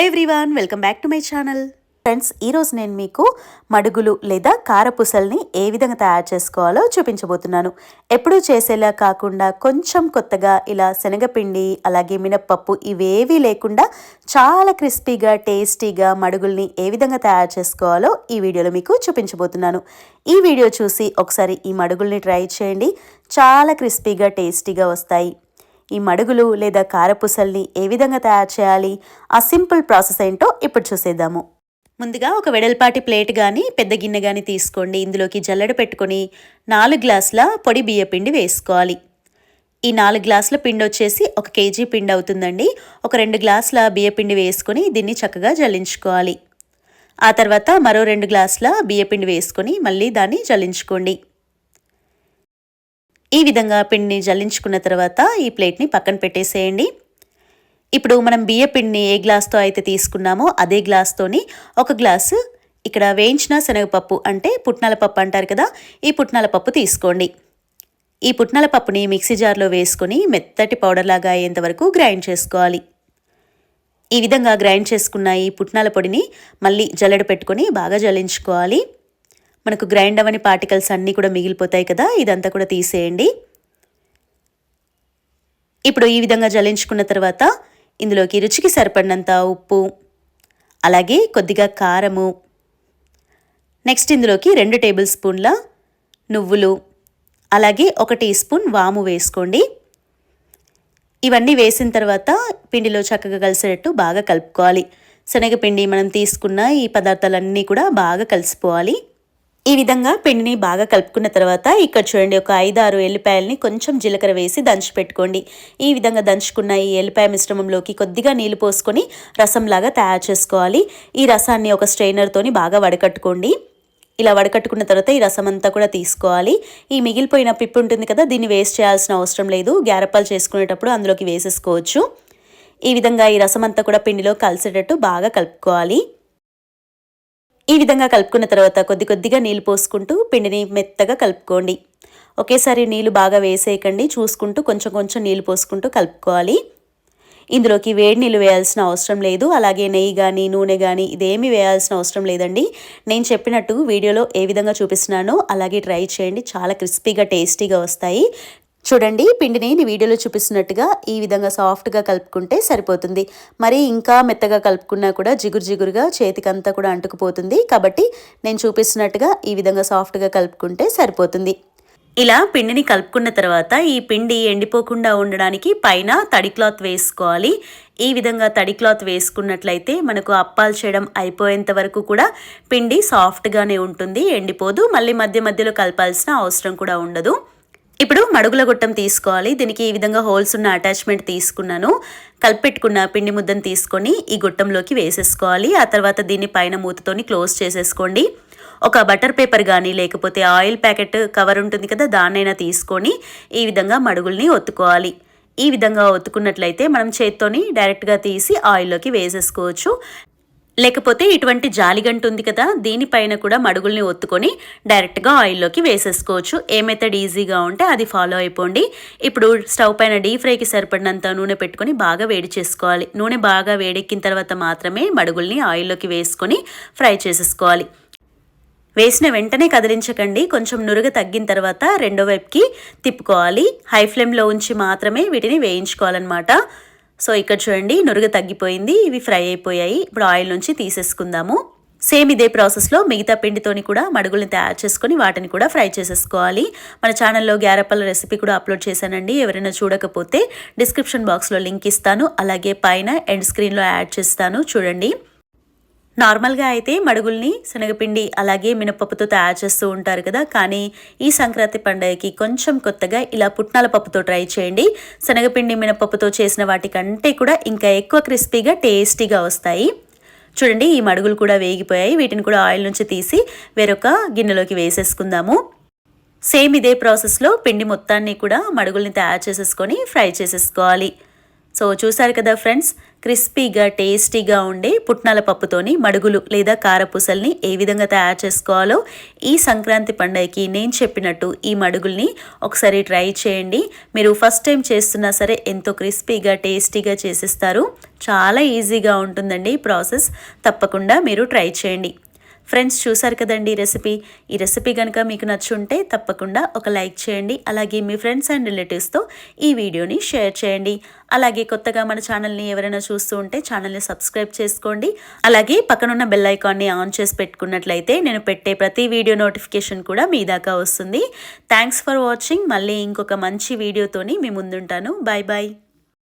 Hello everyone welcome back to my channel friends ఈరోజు నేను మీకు మడుగులు లేదా కారపూసల్ని ఏ విధంగా తయారు చేసుకోవాలో చూపించబోతున్నాను. ఎప్పుడూ చేసేలా కాకుండా కొంచెం కొత్తగా ఇలా శనగపిండి అలాగే మినప్పప్పు ఇవేవీ లేకుండా చాలా క్రిస్పీగా టేస్టీగా మడుగుల్ని ఏ విధంగా తయారు చేసుకోవాలో ఈ వీడియోలో మీకు చూపించబోతున్నాను. ఈ వీడియో చూసి ఒకసారి ఈ మడుగుల్ని ట్రై చేయండి. చాలా క్రిస్పీగా టేస్టీగా వస్తాయి. ఈ మడుగులు లేదా కారపూసల్ని ఏ విధంగా తయారు చేయాలి? ఆ సింపుల్ ప్రాసెస్ ఏంటో ఇప్పుడు చూసేద్దాము. ముందుగా ఒక వెడల్పాటి ప్లేట్ కానీ పెద్ద గిన్నె కానీ తీసుకోండి. ఇందులోకి జల్లెడ పెట్టుకొని నాలుగు గ్లాసుల పొడి బియ్యపిండి వేసుకోవాలి. ఈ నాలుగు గ్లాసుల పిండి వచ్చేసి ఒక కేజీ పిండి అవుతుందండి. ఒక రెండు గ్లాసుల బియ్యపిండి వేసుకొని దీన్ని చక్కగా జల్లించుకోవాలి. ఆ తర్వాత మరో రెండు గ్లాసుల బియ్యపిండి వేసుకొని మళ్ళీ దాన్ని జల్లించుకోండి. ఈ విధంగా పిండిని జల్లించుకున్న తర్వాత ఈ ప్లేట్ని పక్కన పెట్టేసేయండి. ఇప్పుడు మనం బియ్య పిండిని ఏ గ్లాస్తో అయితే తీసుకున్నామో అదే గ్లాస్తోని ఒక గ్లాసు ఇక్కడ వేయించిన శనగపప్పు అంటే పుట్నాల పప్పు అంటారు కదా ఈ పుట్నాల పప్పు తీసుకోండి. ఈ పుట్నాల పప్పుని మిక్సీ జార్లో వేసుకొని మెత్తటి పౌడర్లాగా అయ్యేంత వరకు గ్రైండ్ చేసుకోవాలి. ఈ విధంగా గ్రైండ్ చేసుకున్న ఈ పుట్నాల పొడిని మళ్ళీ జల్లెడ పెట్టుకొని బాగా జల్లించుకోవాలి. మనకు గ్రైండ్ అవని పార్టికల్స్ అన్నీ కూడా మిగిలిపోతాయి కదా ఇదంతా కూడా తీసేయండి. ఇప్పుడు ఈ విధంగా జల్లించుకున్న తర్వాత ఇందులోకి రుచికి సరిపడినంత ఉప్పు అలాగే కొద్దిగా కారము నెక్స్ట్ ఇందులోకి రెండు టేబుల్ స్పూన్ల నువ్వులు అలాగే ఒక టీ స్పూన్ వాము వేసుకోండి. ఇవన్నీ వేసిన తర్వాత పిండిలో చక్కగా కలిసేటట్టు బాగా కలుపుకోవాలి. శనగపిండి మనం తీసుకున్న ఈ పదార్థాలన్నీ కూడా బాగా కలిసిపోవాలి. ఈ విధంగా పిండిని బాగా కలుపుకున్న తర్వాత ఇక్కడ చూడండి ఒక ఐదారు ఎల్లిపాయలని కొంచెం జీలకర్ర వేసి దంచి పెట్టుకోండి. ఈ విధంగా దంచుకున్న ఈ ఎల్లిపాయ మిశ్రమంలోకి కొద్దిగా నీళ్ళు పోసుకొని రసంలాగా తయారు చేసుకోవాలి. ఈ రసాన్ని ఒక స్ట్రైనర్తోని బాగా వడకట్టుకోండి. ఇలా వడకట్టుకున్న తర్వాత ఈ రసం అంతా కూడా తీసుకోవాలి. ఈ మిగిలిపోయిన పిప్పు ఉంటుంది కదా దీన్ని వేస్ట్ చేయాల్సిన అవసరం లేదు. గ్యారప్పాలు చేసుకునేటప్పుడు అందులోకి వేసేసుకోవచ్చు. ఈ విధంగా ఈ రసం అంతా కూడా పిండిలో కలిసేటట్టు బాగా కలుపుకోవాలి. ఈ విధంగా కలుపుకున్న తర్వాత కొద్ది కొద్దిగా నీళ్ళు పోసుకుంటూ పిండిని మెత్తగా కలుపుకోండి. ఒకేసారి నీళ్ళు బాగా వేసేయకండి. చూసుకుంటూ కొంచెం కొంచెం నీళ్ళు పోసుకుంటూ కలుపుకోవాలి. ఇందులోకి వేడి నీళ్ళు వేయాల్సిన అవసరం లేదు. అలాగే నెయ్యి కానీ నూనె కానీ ఇదేమీ వేయాల్సిన అవసరం లేదండి. నేను చెప్పినట్టు వీడియోలో ఏ విధంగా చూపిస్తున్నానో అలాగే ట్రై చేయండి. చాలా క్రిస్పీగా టేస్టీగా వస్తాయి. చూడండి పిండిని నేను వీడియోలో చూపిస్తున్నట్టుగా ఈ విధంగా సాఫ్ట్గా కలుపుకుంటే సరిపోతుంది. మరి ఇంకా మెత్తగా కలుపుకున్నా కూడా జిగురు జిగురుగా చేతికంతా కూడా అంటుకుపోతుంది. కాబట్టి నేను చూపిస్తున్నట్టుగా ఈ విధంగా సాఫ్ట్గా కలుపుకుంటే సరిపోతుంది. ఇలా పిండిని కలుపుకున్న తర్వాత ఈ పిండి ఎండిపోకుండా ఉండడానికి పైన తడి క్లాత్ వేసుకోవాలి. ఈ విధంగా తడి క్లాత్ వేసుకున్నట్లయితే మనకు అప్పాలు చేయడం అయిపోయేంత వరకు కూడా పిండి సాఫ్ట్గానే ఉంటుంది ఎండిపోదు. మళ్ళీ మధ్య మధ్యలో కలపాల్సిన అవసరం కూడా ఉండదు. ఇప్పుడు మడుగుల గొట్టం తీసుకోవాలి. దీనికి ఈ విధంగా హోల్స్ ఉన్న అటాచ్మెంట్ తీసుకున్నాను. కలిపెట్టుకున్న పిండి ముద్దను తీసుకొని ఈ గొట్టంలోకి వేసేసుకోవాలి. ఆ తర్వాత దీన్ని పైన మూతతోని క్లోజ్ చేసేసుకోండి. ఒక బటర్ పేపర్ కానీ లేకపోతే ఆయిల్ ప్యాకెట్ కవర్ ఉంటుంది కదా దాన్నైనా తీసుకొని ఈ విధంగా మడుగుల్ని ఒత్తుకోవాలి. ఈ విధంగా ఒత్తుకున్నట్లయితే మనం చేత్తోని డైరెక్ట్గా తీసి ఆయిల్లోకి వేసేసుకోవచ్చు. లేకపోతే ఇటువంటి జాలిగంట ఉంది కదా దీనిపైన కూడా మడుగుల్ని ఒత్తుకొని డైరెక్ట్గా ఆయిల్లోకి వేసేసుకోవచ్చు. ఏ మెథడ్ ఈజీగా ఉంటే అది ఫాలో అయిపోండి. ఇప్పుడు స్టవ్ పైన డీప్ ఫ్రైకి సరిపడినంత నూనె పెట్టుకొని బాగా వేడి చేసుకోవాలి. నూనె బాగా వేడెక్కిన తర్వాత మాత్రమే మడుగుల్ని ఆయిల్లోకి వేసుకొని ఫ్రై చేసేసుకోవాలి. వేసిన వెంటనే కదిలించకండి. కొంచెం నురుగ తగ్గిన తర్వాత రెండో వైపుకి తిప్పుకోవాలి. హై ఫ్లేమ్లో ఉంచి మాత్రమే వీటిని వేయించుకోవాలన్నమాట. సో ఇక్కడ చూడండి నురుగ తగ్గిపోయింది ఇవి ఫ్రై అయిపోయాయి. ఇప్పుడు ఆయిల్ నుంచి తీసేసుకుందాము. సేమ్ ఇదే ప్రాసెస్లో మిగతా పిండితోని కూడా మడుగుల్ని తయారు చేసుకొని వాటిని కూడా ఫ్రై చేసేసుకోవాలి. మన ఛానల్లో గ్యారప్పల రెసిపీ కూడా అప్లోడ్ చేశానండి ఎవరైనా చూడకపోతే డిస్క్రిప్షన్ బాక్స్లో లింక్ ఇస్తాను అలాగే పైన ఎండ్ స్క్రీన్లో యాడ్ చేస్తాను చూడండి. నార్మల్గా అయితే మడుగుల్ని శనగపిండి అలాగే మినపప్పుతో తయారు చేస్తూ ఉంటారు కదా. కానీ ఈ సంక్రాంతి పండుగకి కొంచెం కొత్తగా ఇలా పుట్నాల పప్పుతో ట్రై చేయండి. శనగపిండి మినపప్పుతో చేసిన వాటికంటే కూడా ఇంకా ఎక్కువ క్రిస్పీగా టేస్టీగా వస్తాయి. చూడండి ఈ మడుగులు కూడా వేగిపోయాయి. వీటిని కూడా ఆయిల్ నుంచి తీసి వేరొక గిన్నెలోకి వేసేసుకుందాము. సేమ్ ఇదే ప్రాసెస్లో పిండి మొత్తాన్ని కూడా మడుగుల్ని తయారు చేసేసుకొని ఫ్రై చేసేసుకోవాలి. సో చూసారు కదా ఫ్రెండ్స్ క్రిస్పీగా టేస్టీగా ఉండే పుట్నాల పప్పుతోని మడుగులు లేదా కారపూసల్ని ఏ విధంగా తయారు చేసుకోవాలో ఈ సంక్రాంతి పండగకి నేను చెప్పినట్టు ఈ మడుగుల్ని ఒకసారి ట్రై చేయండి. మీరు ఫస్ట్ టైం చేస్తున్నా సరే ఎంతో క్రిస్పీగా టేస్టీగా చేసిస్తారు. చాలా ఈజీగా ఉంటుందండి ఈ ప్రాసెస్. తప్పకుండా మీరు ట్రై చేయండి. ఫ్రెండ్స్ చూసారు కదండి ఈ రెసిపీ? ఈ రెసిపీ కనుక మీకు నచ్చుంటే తప్పకుండా ఒక లైక్ చేయండి. అలాగే మీ ఫ్రెండ్స్ అండ్ రిలేటివ్స్తో ఈ వీడియోని షేర్ చేయండి. అలాగే కొత్తగా మన ఛానల్ని ఎవరైనా చూస్తూ ఉంటే ఛానల్ని సబ్స్క్రైబ్ చేసుకోండి. అలాగే పక్కనున్న బెల్ ఐకాన్ని ఆన్ చేసి పెట్టుకున్నట్లయితే నేను పెట్టే ప్రతి వీడియో నోటిఫికేషన్ కూడా మీ దాకా వస్తుంది. Thanks for watching. మళ్ళీ ఇంకొక మంచి వీడియోతోని మీ ముందుంటాను. Bye bye.